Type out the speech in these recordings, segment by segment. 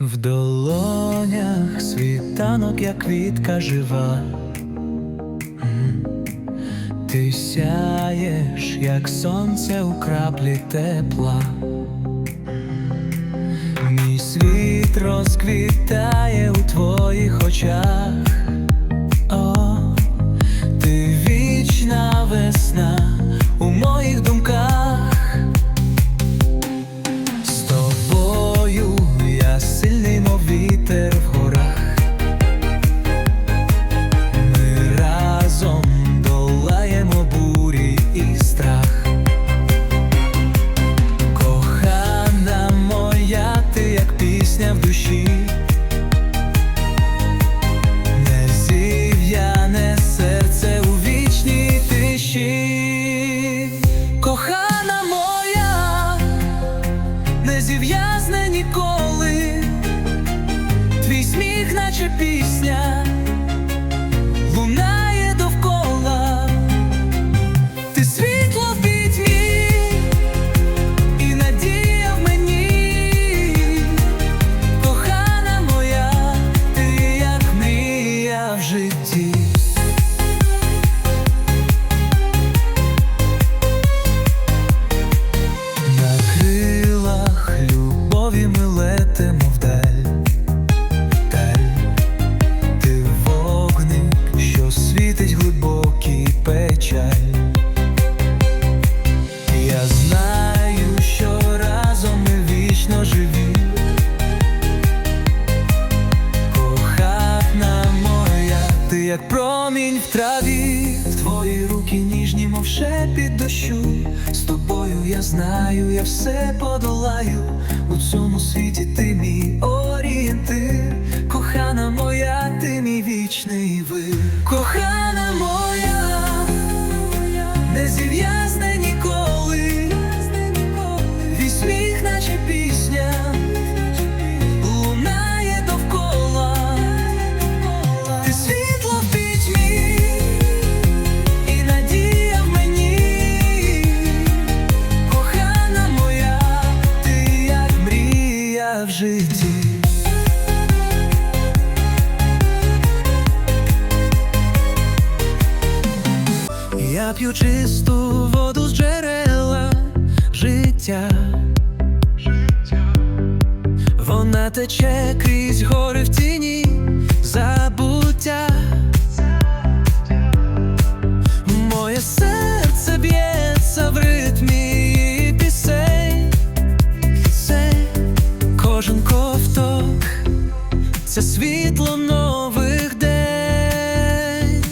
В долонях світанок, як квітка жива, ти сяєш, як сонце у краплі тепла, мій світ розквітає у твоїх очах, О, ти вічна весна. кохана моя, не зів'язне ніколи, твій сміх, наче пісня. як промінь в траві, твої руки ніжні, мов шепіт дощу. З тобою я знаю, я все подолаю. У цьому світі ти мій орієнтир, кохана моя, ти мій вічний вир. Кохана п'ю чисту воду з джерела життя. життя. Вона тече крізь гори в тіні забуття. Моє серце б'ється в ритмі пісень. пісень. Кожен ковток це світло нових день.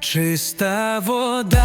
Чиста вода.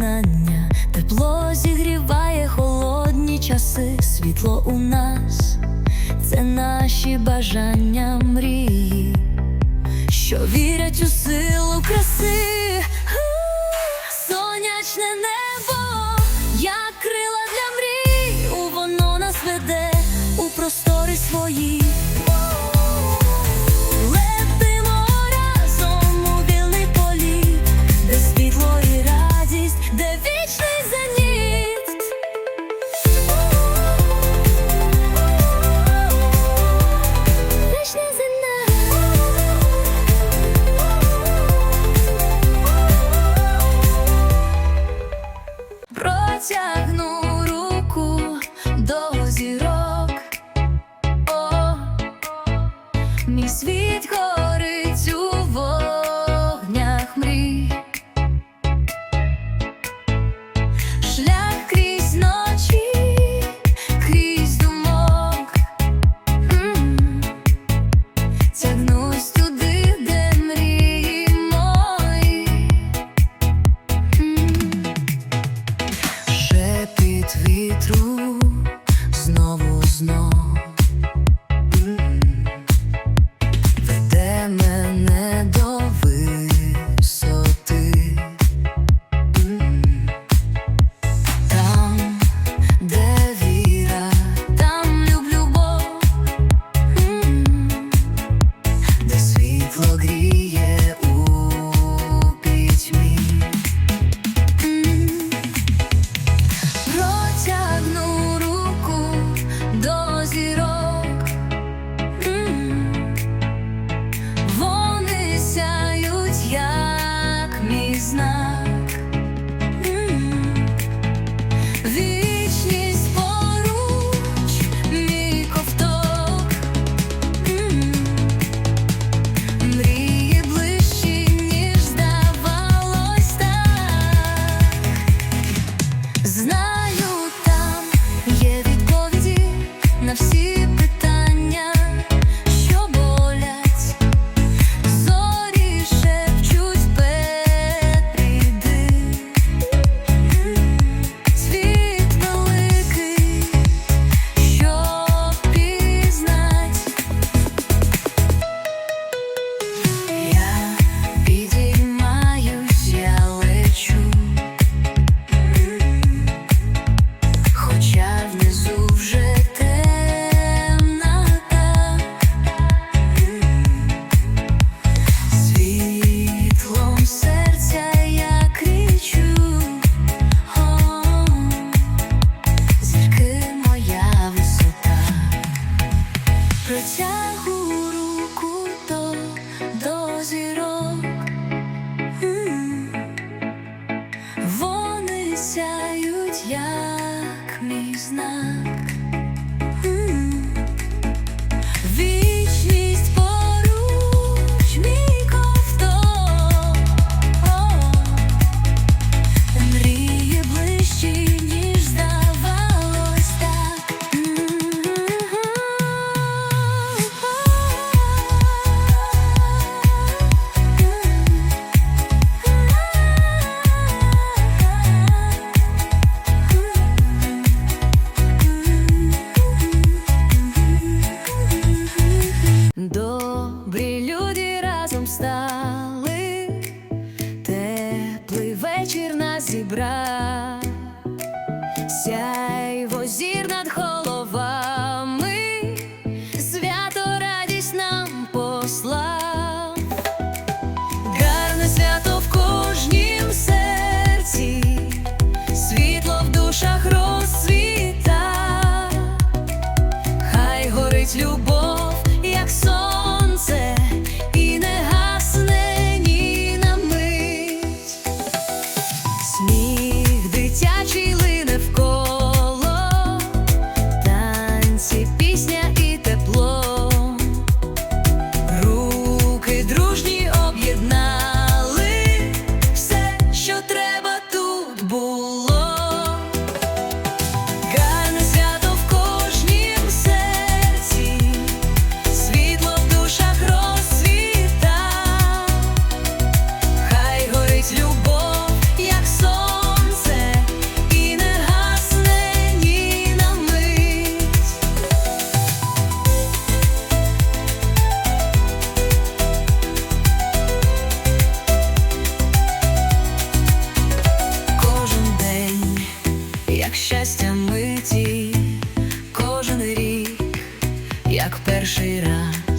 єднання, тепло зігріває холодні часи, світло у нас, це наші бажання мрії, що вірять у силу краси, сонячне небо як перший раз.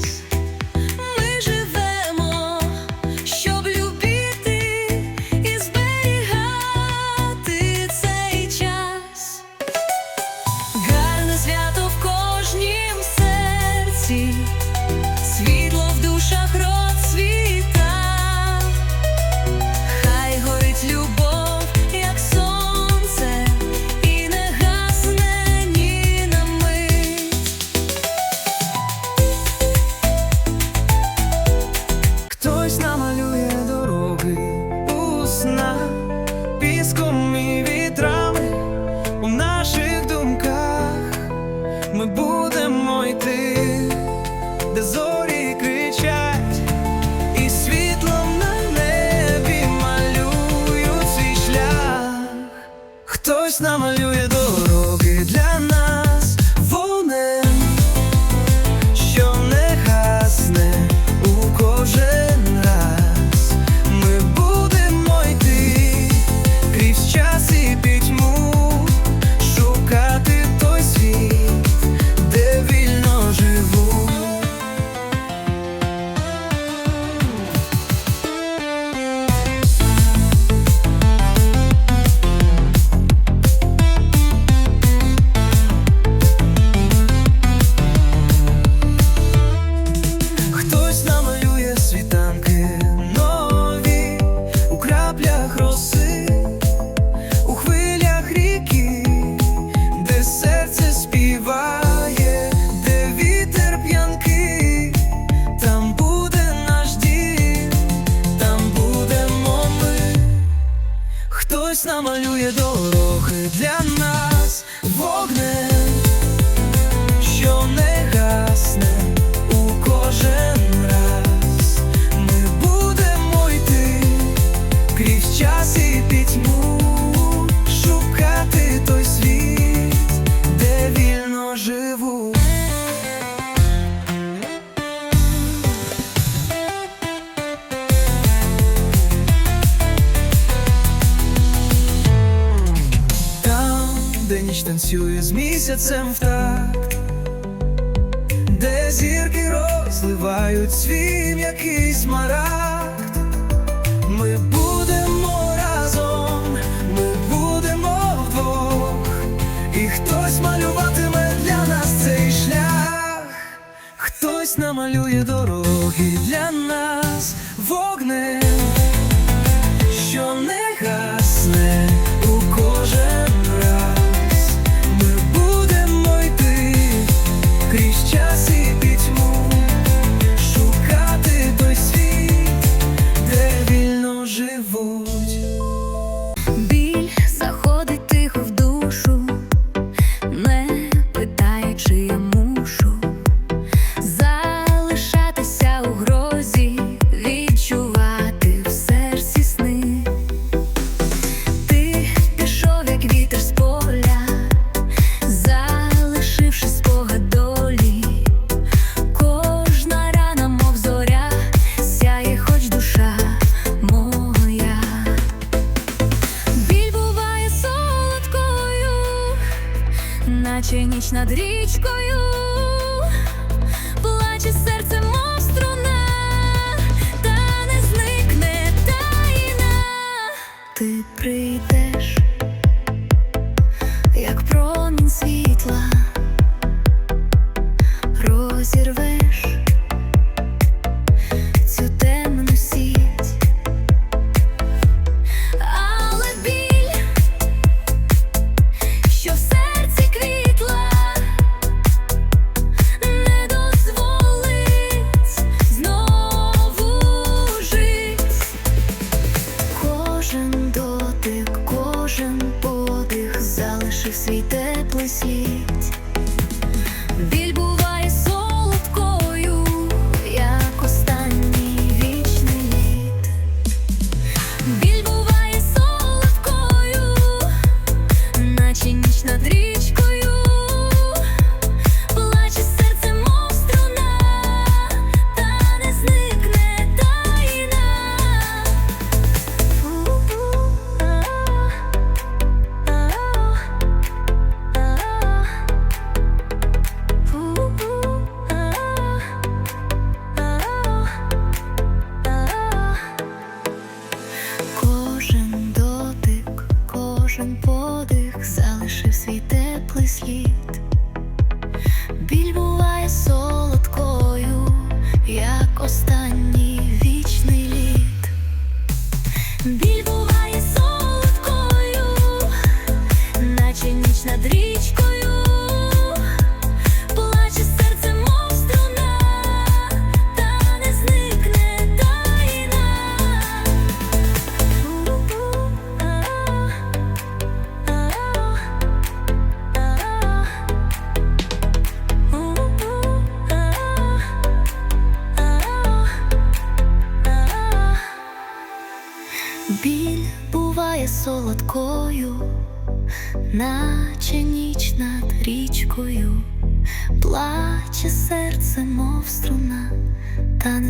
хтось намалює дорогу. Хтось намалює дороги для нас вогне. танцює з місяцем в так, де зірки розливають свій м'який смарагд ми будемо разом, ми будемо вдвох, і хтось малюватиме для нас цей шлях, хтось намалює дороги для нас вогнем, що не наче ніч над річкою.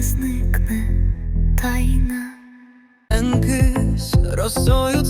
не зникне тайна, енкис росою.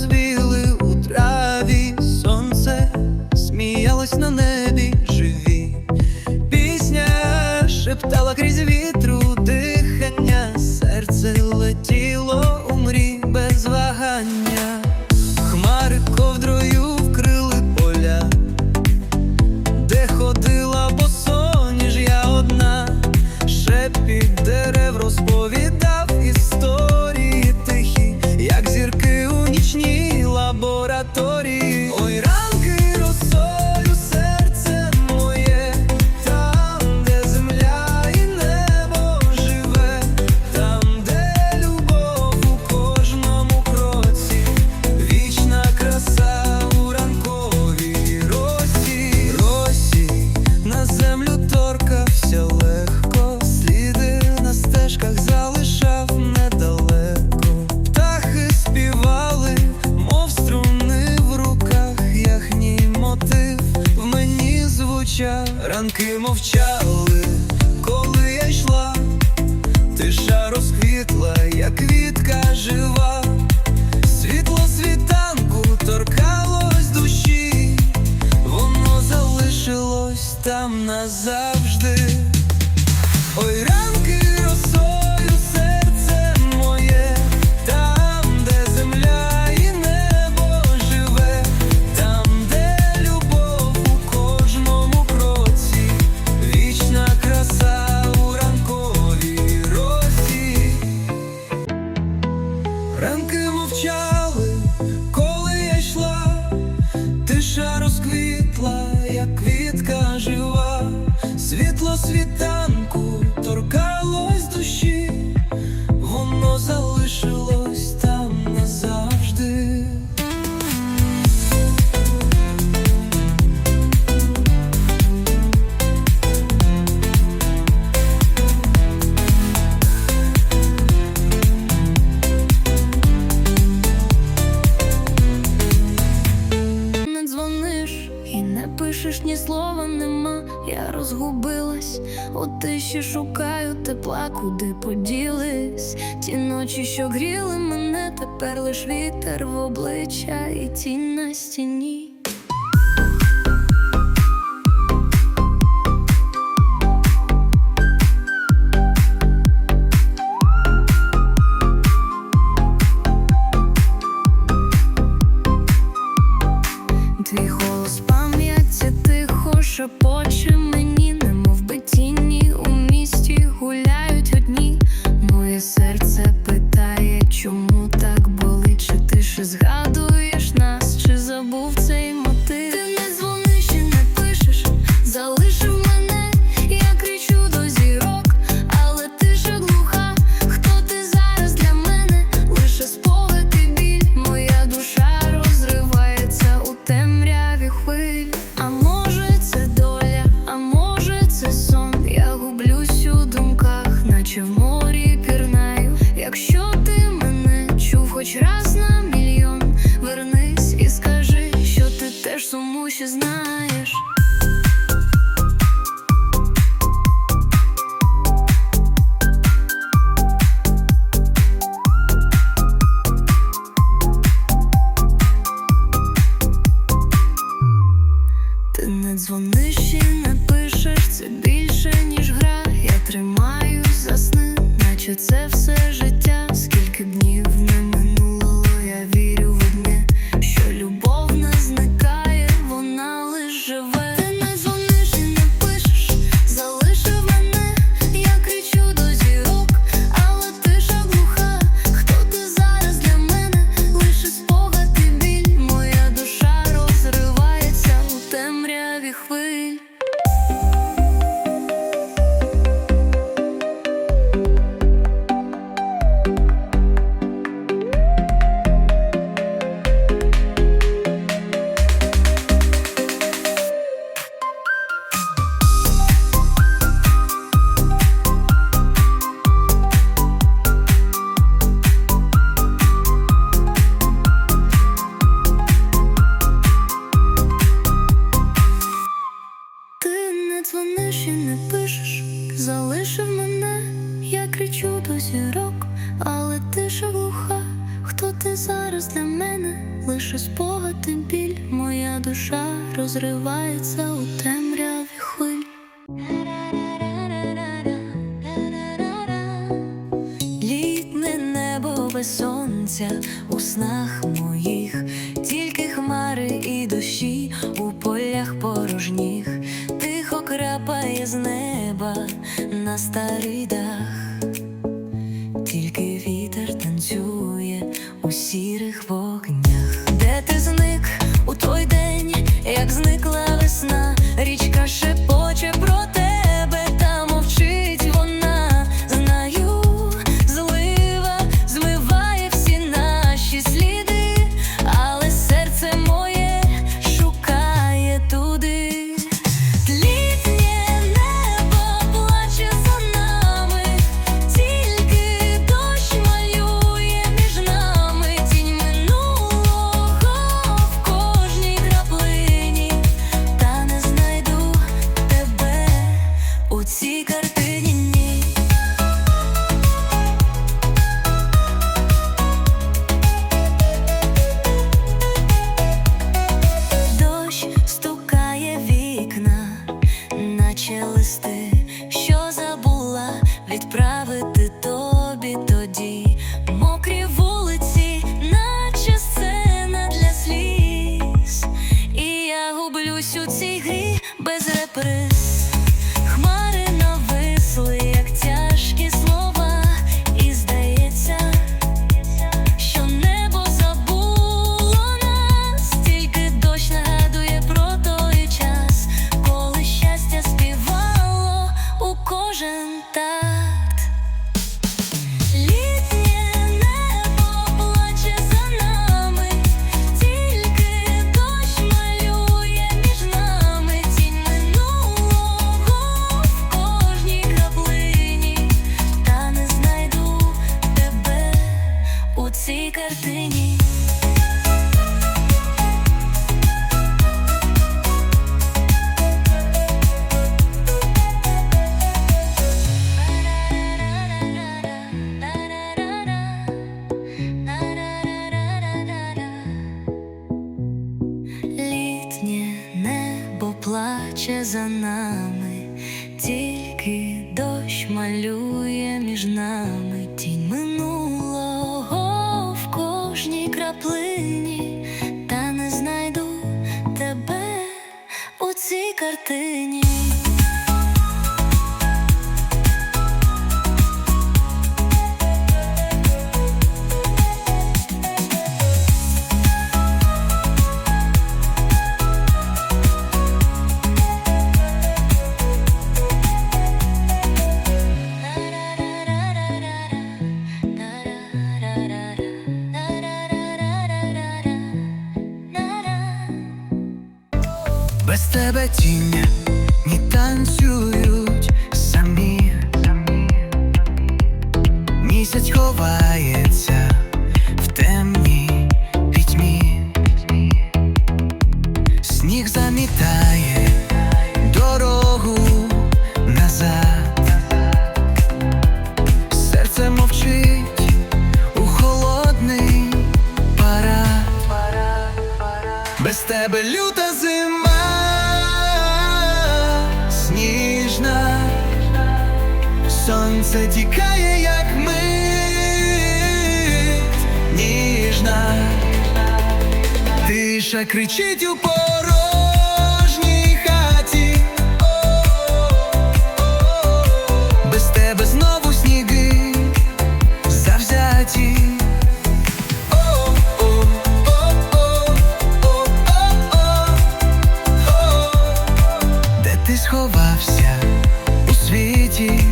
тепер лиш вітер в обличчя і тінь на стіні. лише спогади біль, моя душа розривається. плаче за нами, тільки дощ малює між нами. Тінь минулого в кожній краплині, та не знайду тебе у цій картині. місяць ховається. кричить у порожній хаті. Без тебе знову сніги завзяті. Де ти сховався у світі?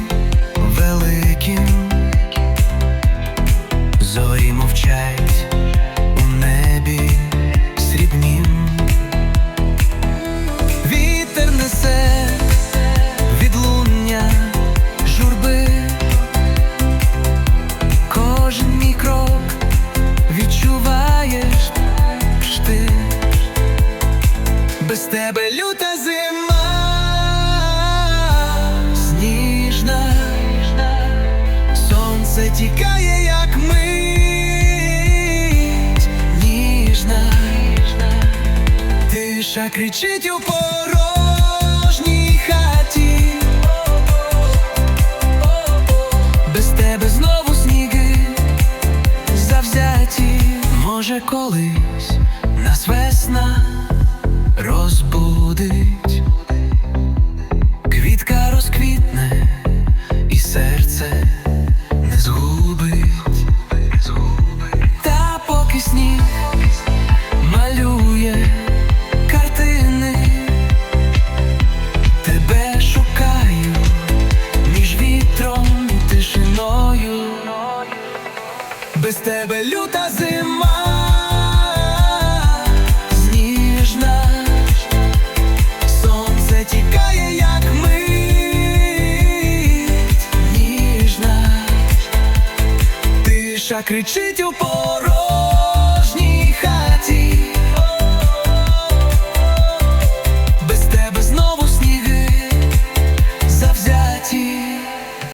Вона кричить у порожній хаті, без тебе знову сніги завзяті, може, колись нас весна розбудить, квітка розквітне і серце. кричить у